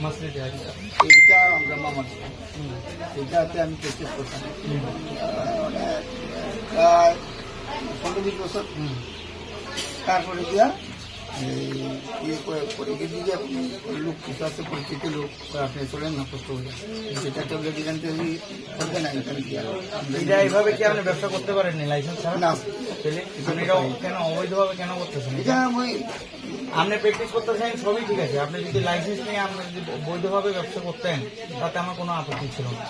এইটা আমরা মামা এইটাতে আমি হুম। অনেক প্রায় পনেরো বিশ বছর। তারপরে দিয়া করে করে গিয়ে দিয়ে আপনি লোক কিছু আছে পরিচিত লোক বা আপনি চলেন না কষ্ট হয়ে সেটা ট্যাবলেট এখান থেকে করবে না এখানে এটা এইভাবে কি আপনি ব্যবসা করতে পারেননি লাইসেন্স ছাড়া? না। কেন অবৈধভাবে কেন করতেছেন এটা? আমি আপনি প্র্যাকটিস করতেছেন সবই ঠিক আছে। আপনি যদি লাইসেন্স নিয়ে আপনি যদি বৈধভাবে ব্যবসা করতেন তাতে আমার কোনো আপত্তি ছিল না।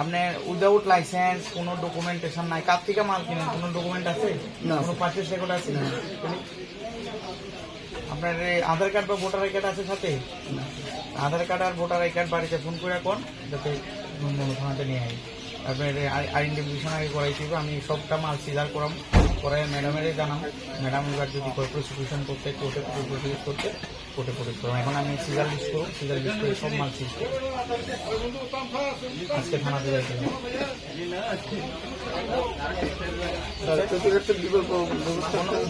আপনি উইদাউট লাইসেন্স কোনো ডকুমেন্টেশন নাই। কার থেকে মাল কিনেন? কোনো ডকুমেন্ট আছে? না। কোনো পার্চেস রেকর্ড আছে? আপনার আধার কার্ড বা ভোটার আই কার্ড আছে সাথে? আধার কার্ড আর ভোটার আই কার্ড বাড়িতে ফোন করে কোন? যাতে থানাতে নিয়ে আই আপনার আইডেন্টিফিকেশন আগে করাইছি আমি সবটা মাল সিজার করাম। করে ম্যাডামের জানাম। ম্যাডাম এবার যদি প্রসিকিউশন করতে কোর্টে প্রসিকিউট করতে কোর্টে প্রসিকিউট করব এখন আমি সিজার লিস্ট করব সিজার লিস্ট করে সব মাল সিজ করব আজকে থানাতে যাইতে হবে।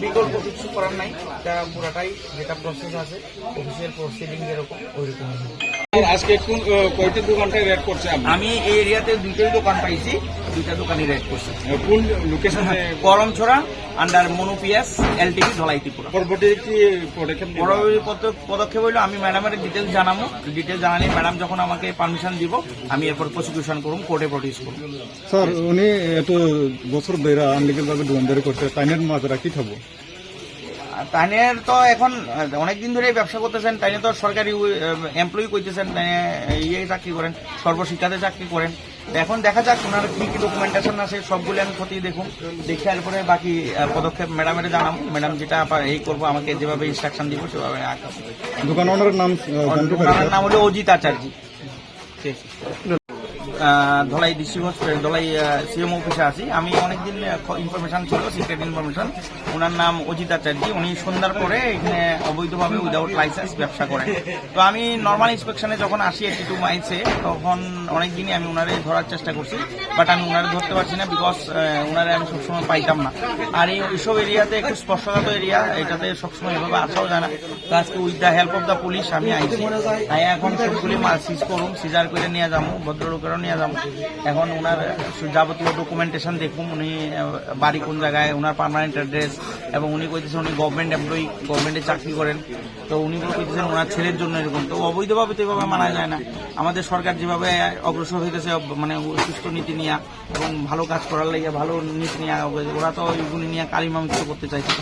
বিকল্প কিছু করার নাই। এটা পুরাটাই যেটা প্রসেস আছে অফিসিয়াল প্রসিডিং যেরকম ওই রকমই হবে। আজকে কোন কয়টা দোকানটায় রেড করছে আমি এই এরিয়াতে দুইটাই দোকান পাইছি দুইটা দোকানই রেড করছি। কোন লোকেশনে করমছড়া আন্ডার মনোপিয়াস এলটিভি ধলাই ত্রিপুরা পরবর্তী কি পদক্ষেপ পরবর্তী পদক্ষেপ হইল আমি ম্যাডামের ডিটেলস জানাব। ডিটেলস জানালে ম্যাডাম যখন আমাকে পারমিশন দিব আমি এরপর প্রসিকিউশন করুম কোর্টে প্রডিউস করব স্যার উনি এত বছর ধরে আনলিগেল ভাবে দোকানদারি করছে তাইনের মাজরা কি থাকব তাইনের তো এখন অনেকদিন ধরে ব্যবসা করতেছেন তাইনে তো সরকারি এমপ্লয়ি করতেছেন তাইনে ইয়ে চাকরি করেন সর্বশিক্ষাতে চাকরি করেন। এখন দেখা যাক ওনার কি কি ডকুমেন্টেশন আছে সবগুলো আমি খতিয়ে দেখুন। দেখে এরপরে বাকি পদক্ষেপ ম্যাডামের জানাব। ম্যাডাম যেটা আবার এই করব আমাকে যেভাবে ইনস্ট্রাকশন দিব সেভাবে। দোকান ওনার নাম? নাম হলো Ajit Acharya. Dhalai DC hospital Dhalai CM অফিসে আছি। আমি অনেকদিন ইনফরমেশন ছিল সিক্রেট ইনফরমেশন ওনার নাম অজিত আচার্য উনি সন্ধ্যার পরে এখানে অবৈধভাবে উইদাউট লাইসেন্স ব্যবসা করেন। তো আমি নর্মাল ইন্সপেকশনে যখন আসি এইটি টু মাইলসে তখন অনেকদিনই আমি ওনারে ধরার চেষ্টা করছি। বাট আমি ওনারে ধরতে পারছি না বিকজ ওনারে আমি সবসময় পাইতাম না। আর এই এইসব এরিয়াতে একটু স্পর্শকাত এরিয়া এটাতে সবসময় এভাবে আসাও যায় না। তো আজকে with the help of the police আমি আইছি। তাই এখন সবগুলি মাল সিজ করুম সিজার করে নিয়ে যাব, ভদ্রলোকেরও নিয়ে যাব। এখন ওনার যাবতীয় ডকুমেন্টেশন দেখুন, উনি বাড়ি কোন জায়গায় ওনার পার্মানেন্ট অ্যাড্রেস এবং উনি কইতেছেন উনি গভর্নমেন্ট এমপ্লয়ি গভর্নমেন্টে চাকরি করেন। তো উনি কইতেছেন ওনার ছেলের জন্য এরকম। তো অবৈধভাবে তো এভাবে মানা যায় না। আমাদের সরকার যেভাবে অগ্রসর হইতেছে মানে সুস্থ নীতি নিয়ে এবং ভালো কাজ করার লাগে ভালো নীতি নিয়ে, ওরা তো এইগুলি নিয়ে কালিমা মুক্ত করতে চাইছে।